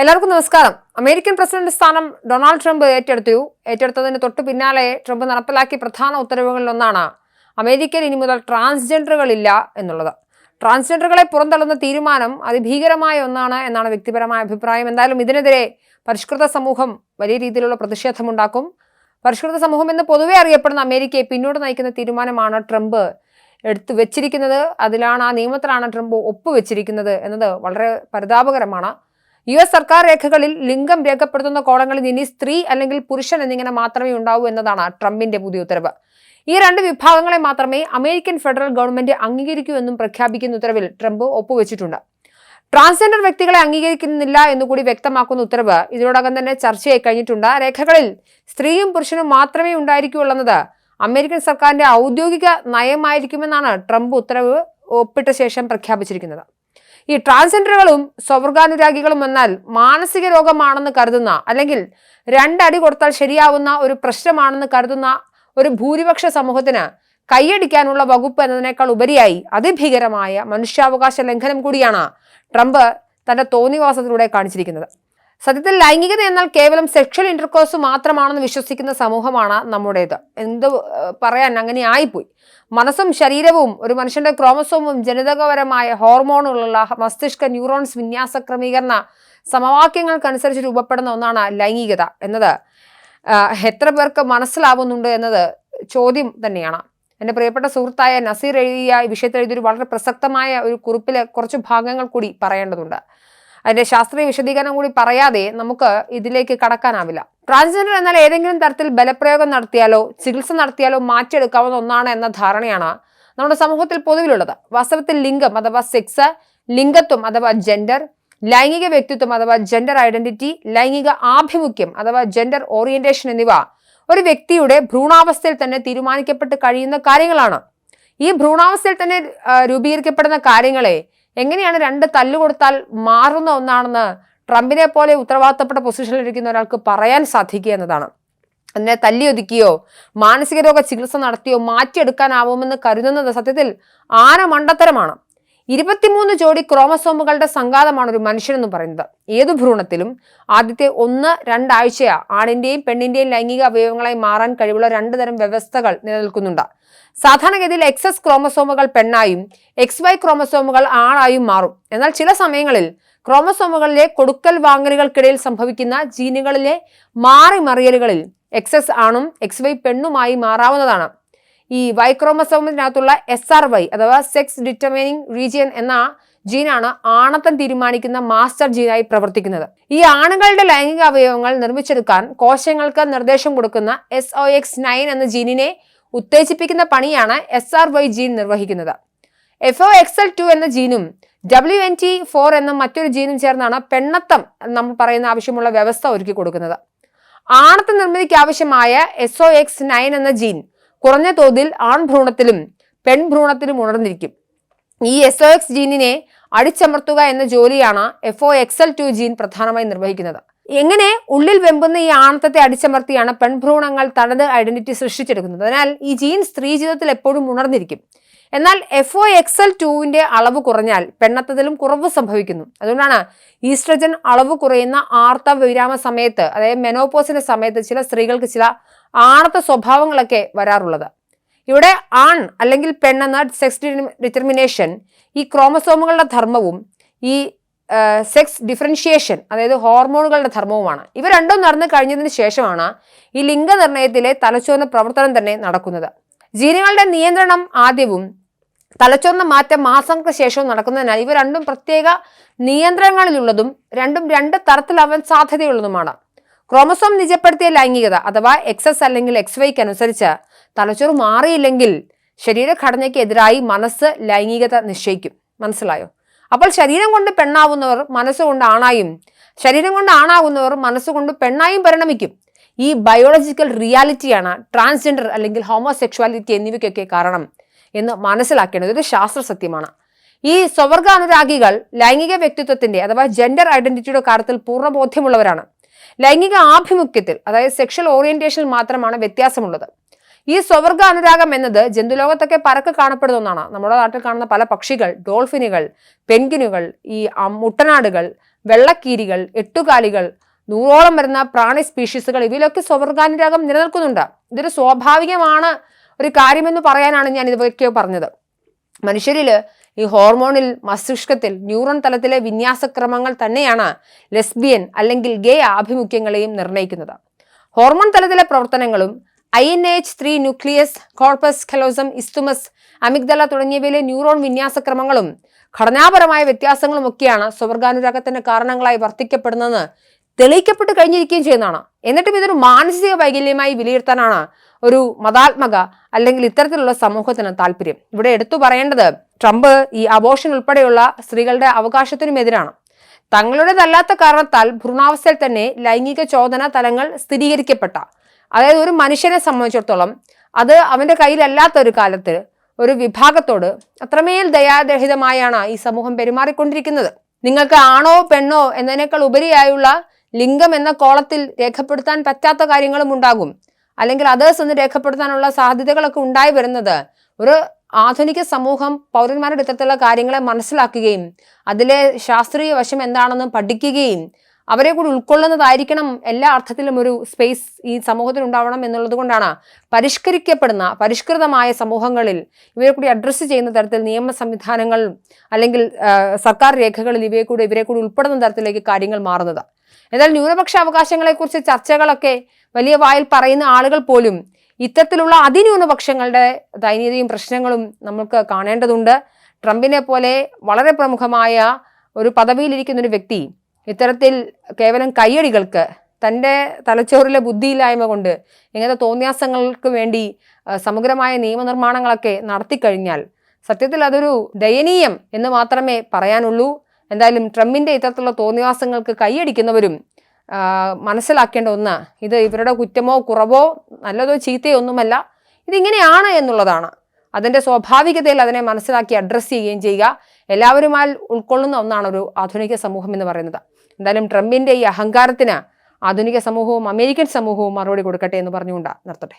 എല്ലാവർക്കും നമസ്കാരം. American president സ്ഥാനം ഡൊണാൾഡ് ട്രംപ് ഏറ്റെടുത്തു. ഏറ്റെടുത്തതിന് തൊട്ടു പിന്നാലെ ട്രംപ് നടപ്പിലാക്കിയ പ്രധാന ഉത്തരവുകളിലൊന്നാണ് അമേരിക്കയിൽ ഇനി മുതൽ ട്രാൻസ്ജെൻഡറുകളില്ല എന്നുള്ളത്. ട്രാൻസ്ജെൻഡറുകളെ പുറന്തള്ളുന്ന തീരുമാനം അതിഭീകരമായ ഒന്നാണ് എന്നാണ് വ്യക്തിപരമായ അഭിപ്രായം. എന്തായാലും ഇതിനെതിരെ പരിഷ്കൃത സമൂഹം വലിയ രീതിയിലുള്ള പ്രതിഷേധമുണ്ടാക്കും. പരിഷ്കൃത സമൂഹം എന്ന് പൊതുവെ അറിയപ്പെടുന്ന അമേരിക്കയെ പിന്നോട്ട് നയിക്കുന്ന തീരുമാനമാണ് ട്രംപ് എടുത്തു വെച്ചിരിക്കുന്നത്. അതിലാണ് ആ നിയമത്തിലാണ് ട്രംപ് ഒപ്പുവെച്ചിരിക്കുന്നത് എന്നത് വളരെ പരിതാപകരമാണ്. യു എസ് സർക്കാർ രേഖകളിൽ ലിംഗം രേഖപ്പെടുത്തുന്ന കോളങ്ങളിൽ ഇനി സ്ത്രീ അല്ലെങ്കിൽ പുരുഷൻ എന്നിങ്ങനെ മാത്രമേ ഉണ്ടാവൂ എന്നതാണ് ട്രംപിന്റെ പുതിയ ഉത്തരവ്. ഈ രണ്ട് വിഭാഗങ്ങളെ മാത്രമേ അമേരിക്കൻ ഫെഡറൽ ഗവൺമെന്റ് അംഗീകരിക്കൂ എന്നും പ്രഖ്യാപിക്കുന്ന ഉത്തരവിൽ ട്രംപ് ഒപ്പുവെച്ചിട്ടുണ്ട്. ട്രാൻസ്ജെൻഡർ വ്യക്തികളെ അംഗീകരിക്കുന്നില്ല എന്നുകൂടി വ്യക്തമാക്കുന്ന ഉത്തരവ് ഇതിനോടകം തന്നെ ചർച്ചയായി കഴിഞ്ഞിട്ടുണ്ട്. രേഖകളിൽ സ്ത്രീയും പുരുഷനും മാത്രമേ ഉണ്ടായിരിക്കുള്ളെന്നത് അമേരിക്കൻ സർക്കാരിന്റെ ഔദ്യോഗിക നയമായിരിക്കുമെന്നാണ് ട്രംപ് ഉത്തരവ് ഒപ്പിട്ട ശേഷം പ്രഖ്യാപിച്ചിരിക്കുന്നത്. ഈ ട്രാൻസ്ജെൻഡറുകളും സ്വർഗാനുരാഗികളും എന്നാൽ മാനസിക രോഗമാണെന്ന് കരുതുന്ന അല്ലെങ്കിൽ രണ്ടടി കൊടുത്താൽ ശരിയാവുന്ന ഒരു പ്രശ്നമാണെന്ന് കരുതുന്ന ഒരു ഭൂരിപക്ഷ സമൂഹത്തിന് കൈയടിക്കാനുള്ള വകുപ്പ് എന്നതിനേക്കാൾ ഉപരിയായി അതിഭീകരമായ മനുഷ്യാവകാശ ലംഘനം കൂടിയാണ് ട്രംപ് തന്റെ തോന്നിവാസത്തിലൂടെ കാണിച്ചിരിക്കുന്നത്. സത്യത്തിൽ ലൈംഗികത എന്നാൽ കേവലം സെക്ഷൽ ഇന്റർകോഴ്സ് മാത്രമാണെന്ന് വിശ്വസിക്കുന്ന സമൂഹമാണ് നമ്മുടേത്. എന്ത് പറയാൻ അങ്ങനെ ആയിപ്പോയി. മനസ്സും ശരീരവും ഒരു മനുഷ്യന്റെ ക്രോമസോമും ജനിതകപരമായ ഹോർമോണുകളുള്ള മസ്തിഷ്ക ന്യൂറോൺസ് വിന്യാസ ക്രമീകരണ സമവാക്യങ്ങൾക്കനുസരിച്ച് രൂപപ്പെടുന്ന ഒന്നാണ് ലൈംഗികത എന്നത്. എത്ര പേർക്ക് മനസ്സിലാവുന്നുണ്ട് എന്നത് ചോദ്യം തന്നെയാണ്. എന്റെ പ്രിയപ്പെട്ട സുഹൃത്തായ നസീർ എഴുതിയ ഈ വിഷയത്തിൽ എഴുതിയൊരു വളരെ പ്രസക്തമായ ഒരു കുറിപ്പിലെ കുറച്ച് ഭാഗങ്ങൾ കൂടി പറയേണ്ടതുണ്ട്. അതിന്റെ ശാസ്ത്രീയ വിശദീകരണം കൂടി പറയാതെ നമുക്ക് ഇതിലേക്ക് കടക്കാനാവില്ല. ട്രാൻസ്ജെൻഡർ എന്നാൽ ഏതെങ്കിലും തരത്തിൽ ബലപ്രയോഗം നടത്തിയാലോ ചികിത്സ നടത്തിയാലോ മാറ്റിയെടുക്കാവുന്ന ഒന്നാണ് എന്ന ധാരണയാണ് നമ്മുടെ സമൂഹത്തിൽ പൊതുവിലുള്ളത്. വാസ്തവത്തിൽ ലിംഗം അഥവാ സെക്സ് ലിംഗത്വം അഥവാ ജെൻഡർ ലൈംഗിക വ്യക്തിത്വം അഥവാ ജെൻഡർ ഐഡന്റിറ്റി ലൈംഗിക ആഭിമുഖ്യം അഥവാ ജെൻഡർ ഓറിയന്റേഷൻ എന്നിവ ഒരു വ്യക്തിയുടെ ഭ്രൂണാവസ്ഥയിൽ തന്നെ തീരുമാനിക്കപ്പെട്ട് കഴിയുന്ന കാര്യങ്ങളാണ്. ഈ ഭ്രൂണാവസ്ഥയിൽ തന്നെ രൂപീകരിക്കപ്പെടുന്ന കാര്യങ്ങളെ എങ്ങനെയാണ് രണ്ട് തല്ലുകൊടുത്താൽ മാറുന്ന ഒന്നാണെന്ന് ട്രംപിനെ പോലെ ഉത്തരവാദിത്തപ്പെട്ട പൊസിഷനിൽ ഇരിക്കുന്ന ഒരാൾക്ക് പറയാൻ സാധിക്കുക എന്നതാണ്. അതിനെ തല്ലിയൊതുക്കിയോ മാനസിക രോഗ ചികിത്സ നടത്തിയോ മാറ്റിയെടുക്കാനാവുമെന്ന് കരുതുന്നത് സത്യത്തിൽ ആന മണ്ടത്തരമാണ്. ഇരുപത്തിമൂന്ന് ജോഡി ക്രോമസോമുകളുടെ സംഘാതമാണ് ഒരു മനുഷ്യനെന്ന് പറയുന്നത്. ഏതു ഭ്രൂണത്തിലും ആദ്യത്തെ ഒന്ന് രണ്ടാഴ്ചയാ ആണിന്റെയും പെണ്ണിന്റെയും ലൈംഗിക അവയവങ്ങളായി മാറാൻ കഴിവുള്ള രണ്ട് തരം വ്യവസ്ഥകൾ നിലനിൽക്കുന്നുണ്ട്. സാധാരണഗതിയിൽ എക്സസ് ക്രോമസോമുകൾ പെണ്ണായും എക്സ് വൈ ക്രോമസോമുകൾ ആണായും മാറും. എന്നാൽ ചില സമയങ്ങളിൽ ക്രോമസോമുകളിലെ കൊടുക്കൽ വാങ്ങലുകൾക്കിടയിൽ സംഭവിക്കുന്ന ജീനുകളിലെ മാറി മാറിമറിയലുകളിൽ എക്സസ് ആണും എക്സ് വൈ പെണ്ണുമായി മാറാവുന്നതാണ്. ഈ വൈക്രോമസോമിനകത്തുള്ള എസ് ആർ വൈ അഥവാ സെക്സ് ഡിറ്റർമിനിങ് റീജിയൻ എന്ന ജീനാണ് ആണത്തം തീരുമാനിക്കുന്ന മാസ്റ്റർ ജീനായി പ്രവർത്തിക്കുന്നത്. ഈ ആണുങ്ങളുടെ ലൈംഗിക അവയവങ്ങൾ നിർമ്മിച്ചെടുക്കാൻ കോശങ്ങൾക്ക് നിർദ്ദേശം കൊടുക്കുന്ന എസ് ഒ എക്സ് നയൻ എന്ന ജീനിനെ ഉത്തേജിപ്പിക്കുന്ന പണിയാണ് എസ് ആർ വൈ ജീൻ നിർവഹിക്കുന്നത്. F O X L two എന്ന ജീനും ഡബ്ല്യു എൻ ടി ഫോർ എന്ന മറ്റൊരു ജീനും ചേർന്നാണ് പെണ്ണത്തം നമ്മൾ പറയുന്ന ആവശ്യമുള്ള വ്യവസ്ഥ ഒരുക്കി കൊടുക്കുന്നത്. ആണത്ത നിർമ്മിതിക്ക് ആവശ്യമായ എസ് ഒ എക്സ് നയൻ എന്ന ജീൻ കുറഞ്ഞ തോതിൽ ആൺഭ്രൂണത്തിലും പെൺഭ്രൂണത്തിലും ഉണർന്നിരിക്കും. ഈ എസ് ഒ എക്സ് ജീനിനെ അടിച്ചമർത്തുക എന്ന ജോലിയാണ് F O X L two gene പ്രധാനമായി നിർവഹിക്കുന്നത്. എങ്ങനെ ഉള്ളിൽ വെമ്പുന്ന ഈ ആണത്തത്തെ അടിച്ചമർത്തിയാണ് പെൺഭ്രൂണങ്ങൾ തനത് ഐഡന്റിറ്റി സൃഷ്ടിച്ചെടുക്കുന്നത്? അതിനാൽ ഈ ജീൻ സ്ത്രീ ജീവിതത്തിൽ എപ്പോഴും ഉണർന്നിരിക്കും. എന്നാൽ എഫ് ഒ എക്സ് എൽ ടുവിന്റെ അളവ് കുറഞ്ഞാൽ പെണ്ണത്തതിലും കുറവ് സംഭവിക്കുന്നു. അതുകൊണ്ടാണ് ഈസ്ട്രജൻ അളവ് കുറയുന്ന ആർത്തവ വിരാമ സമയത്ത് അതായത് മെനോപോസിന്റെ സമയത്ത് ചില സ്ത്രീകൾക്ക് ചില ആണത്ത സ്വഭാവങ്ങളൊക്കെ വരാറുള്ളത്. ഇവിടെ ആൺ അല്ലെങ്കിൽ പെണ്ണെന്ന സെക്സ് ഡിറ്റർമിനേഷൻ ഈ ക്രോമസോമുകളുടെ ധർമ്മവും ഈ സെക്സ് ഡിഫറൻഷിയേഷൻ അതായത് ഹോർമോണുകളുടെ ധർമ്മവുമാണ്. ഇവ രണ്ടും നടന്നു കഴിഞ്ഞതിന് ശേഷമാണ് ഈ ലിംഗനിർണയത്തിലെ തലച്ചോറിന്റെ പ്രവർത്തനം തന്നെ നടക്കുന്നത്. ജീനുകളുടെ നിയന്ത്രണം ആദ്യവും തലച്ചോറിന് മാറ്റം മാസങ്ങൾക്ക് ശേഷവും നടക്കുന്നതിനാൽ ഇവ രണ്ടും പ്രത്യേക നിയന്ത്രണങ്ങളിലുള്ളതും രണ്ടും രണ്ട് തരത്തിലാവാൻ സാധ്യതയുള്ളതുമാണ്. ക്രോമസോം നിജപ്പെടുത്തിയ ലൈംഗികത അഥവാ എക്സസ് അല്ലെങ്കിൽ എക്സ് വൈക്ക് അനുസരിച്ച് തലച്ചോറ് മാറിയില്ലെങ്കിൽ ശരീരഘടനയ്ക്ക് എതിരായി മനസ്സ് ലൈംഗികത നിശ്ചയിക്കും. മനസ്സിലായോ? അപ്പോൾ ശരീരം കൊണ്ട് പെണ്ണാവുന്നവർ മനസ്സുകൊണ്ട് ആണായും ശരീരം കൊണ്ട് ആണാകുന്നവർ മനസ്സുകൊണ്ട് പെണ്ണായും പരിണമിക്കും. ഈ ബയോളജിക്കൽ റിയാലിറ്റിയാണ് ട്രാൻസ്ജെൻഡർ അല്ലെങ്കിൽ ഹോമോസെക്ഷുവാലിറ്റി എന്നിവയ്ക്കൊക്കെ കാരണം എന്ന് മനസ്സിലാക്കേണ്ടത് ഒരു ശാസ്ത്ര സത്യമാണ്. ഈ സ്വവർഗാനുരാഗികൾ ലൈംഗിക വ്യക്തിത്വത്തിന്റെ അഥവാ ജെൻഡർ ഐഡന്റിറ്റിയുടെ കാര്യത്തിൽ പൂർണ ബോധ്യമുള്ളവരാണ്. ലൈംഗിക ആഭിമുഖ്യത്തിൽ അതായത് സെക്ഷൽ ഓറിയന്റേഷനിൽ മാത്രമാണ് വ്യത്യാസമുള്ളത്. ഈ സ്വവർഗ അനുരാഗം എന്നത് ജന്തുലോകത്തൊക്കെ പരക്കെ കാണപ്പെടുന്ന ഒന്നാണ്. നമ്മുടെ നാട്ടിൽ കാണുന്ന പല പക്ഷികൾ ഡോൾഫിനുകൾ പെൻഗിനുകൾ ഈ മുട്ടനാടുകൾ വെള്ളക്കീരികൾ എട്ടുകാലികൾ നൂറോളം വരുന്ന പ്രാണി സ്പീഷീസുകൾ ഇവയിലൊക്കെ സ്വർഗാനുരാഗം നിലനിൽക്കുന്നുണ്ട്. ഇതൊരു സ്വാഭാവികമാണ് ഒരു കാര്യമെന്ന് പറയാനാണ് ഞാൻ ഇതൊക്കെ പറഞ്ഞത്. മനുഷ്യരിൽ ഈ ഹോർമോണിൽ മസ്തിഷ്കത്തിൽ ന്യൂറോൺ തലത്തിലെ വിന്യാസക്രമങ്ങൾ തന്നെയാണ് ലെസ്ബിയൻ അല്ലെങ്കിൽ ഗേ ആഭിമുഖ്യങ്ങളെയും നിർണയിക്കുന്നത്. ഹോർമോൺ തലത്തിലെ പ്രവർത്തനങ്ങളും I N H three nucleus corpus callosum isthmus amygdala തുടങ്ങിയവയിലെ neuron വിന്യാസക്രമങ്ങളും ഘടനാപരമായ വ്യത്യാസങ്ങളും ഒക്കെയാണ് സ്വർഗാനുരാഗത്തിന്റെ കാരണങ്ങളായി വർത്തിക്കപ്പെടുന്നതെന്ന് തെളിയിക്കപ്പെട്ട് കഴിഞ്ഞിരിക്കുകയും ചെയ്യുന്നതാണ്. എന്നിട്ടും ഇതൊരു മാനസിക വൈകല്യമായി വിലയിരുത്താനാണ് ഒരു മതാത്മക അല്ലെങ്കിൽ ഇത്തരത്തിലുള്ള സമൂഹത്തിന് താല്പര്യം. ഇവിടെ എടുത്തു പറയേണ്ടത് ട്രംപ് ഈ അബോഷൻ ഉൾപ്പെടെയുള്ള സ്ത്രീകളുടെ അവകാശത്തിനുമെതിരാണ്. തങ്ങളുടേതല്ലാത്ത കാരണത്താൽ ഭ്രൂണാവസ്ഥയിൽ തന്നെ ലൈംഗിക ചോദന തലങ്ങൾ സ്ഥിരീകരിക്കപ്പെട്ട അതായത് ഒരു മനുഷ്യനെ സംബന്ധിച്ചിടത്തോളം അത് അവന്റെ കയ്യിലല്ലാത്ത ഒരു കാലത്ത് ഒരു വിഭാഗത്തോട് അത്രമേൽ ദയാരഹിതമായാണ് ഈ സമൂഹം പെരുമാറിക്കൊണ്ടിരിക്കുന്നത്. നിങ്ങൾക്ക് ആണോ പെണ്ണോ എന്നതിനേക്കാൾ ഉപരിയായുള്ള ലിംഗം എന്ന കോളത്തിൽ രേഖപ്പെടുത്താൻ പറ്റാത്ത കാര്യങ്ങളും ഉണ്ടാകും. അല്ലെങ്കിൽ അതേഴ്സ് എന്ന് രേഖപ്പെടുത്താനുള്ള സാധ്യതകളൊക്കെ ഉണ്ടായി വരുന്നത് ഒരു ആധുനിക സമൂഹം പൗരന്മാരുടെ ഇത്തരത്തിലുള്ള കാര്യങ്ങളെ മനസ്സിലാക്കുകയും അതിലെ ശാസ്ത്രീയ വശം എന്താണെന്ന് പഠിക്കുകയും അവരെ കൂടി ഉൾക്കൊള്ളുന്നതായിരിക്കണം എല്ലാ അർത്ഥത്തിലും ഒരു സ്പേസ് ഈ സമൂഹത്തിൽ ഉണ്ടാവണം എന്നുള്ളത് കൊണ്ടാണ് പരിഷ്കരിക്കപ്പെടുന്ന പരിഷ്കൃതമായ സമൂഹങ്ങളിൽ ഇവരെ കൂടി അഡ്രസ്സ് ചെയ്യുന്ന തരത്തിൽ നിയമ സംവിധാനങ്ങൾ അല്ലെങ്കിൽ സർക്കാർ രേഖകളിൽ ഇവയെ കൂടി ഇവരെ കൂടി ഉൾപ്പെടുന്ന തരത്തിലേക്ക് കാര്യങ്ങൾ മാറുന്നത്. എന്നാൽ ന്യൂനപക്ഷ അവകാശങ്ങളെക്കുറിച്ച് ചർച്ചകളൊക്കെ വലിയ വായിൽ പറയുന്ന ആളുകൾ പോലും ഇത്തരത്തിലുള്ള അതിന്യൂനപക്ഷങ്ങളുടെ ദയനീയതയും പ്രശ്നങ്ങളും നമുക്ക് കാണേണ്ടതുണ്ട്. ട്രംപിനെ പോലെ വളരെ പ്രമുഖമായ ഒരു പദവിയിലിരിക്കുന്ന ഒരു വ്യക്തി ഇത്തരത്തിൽ കേവലം കയ്യടികൾക്ക് തന്റെ തലച്ചോറിലെ ബുദ്ധിയില്ലായ്മ കൊണ്ട് ഇങ്ങനത്തെ തോന്നിയാസങ്ങൾക്ക് വേണ്ടി സമഗ്രമായ നിയമനിർമ്മാണങ്ങളൊക്കെ നടത്തിക്കഴിഞ്ഞാൽ സത്യത്തിൽ അതൊരു ദയനീയം എന്ന് മാത്രമേ പറയാനുള്ളൂ. എന്തായാലും ട്രംപിന്റെ ഇത്തരത്തിലുള്ള തോന്നിവാസങ്ങൾക്ക് കൈയടിക്കുന്നവരും മനസ്സിലാക്കേണ്ട ഒന്ന്. ഇത് ഇവരുടെ കുറ്റമോ കുറവോ നല്ലതോ ചീത്തയോ ഒന്നുമല്ല ഇതിങ്ങനെയാണ് എന്നുള്ളതാണ്. അതിന്റെ സ്വാഭാവികതയിൽ അതിനെ മനസ്സിലാക്കി അഡ്രസ്സ് ചെയ്യുകയും ചെയ്യുക. എല്ലാവരുമായി ഉൾക്കൊള്ളുന്ന ഒന്നാണ് ഒരു ആധുനിക സമൂഹം എന്ന് പറയുന്നത്. എന്തായാലും ട്രംപിന്റെ ഈ അഹങ്കാരത്തിന് ആധുനിക സമൂഹവും അമേരിക്കൻ സമൂഹവും മറുപടി കൊടുക്കട്ടെ എന്ന് പറഞ്ഞുകൊണ്ടാണ് നിർത്തട്ടെ.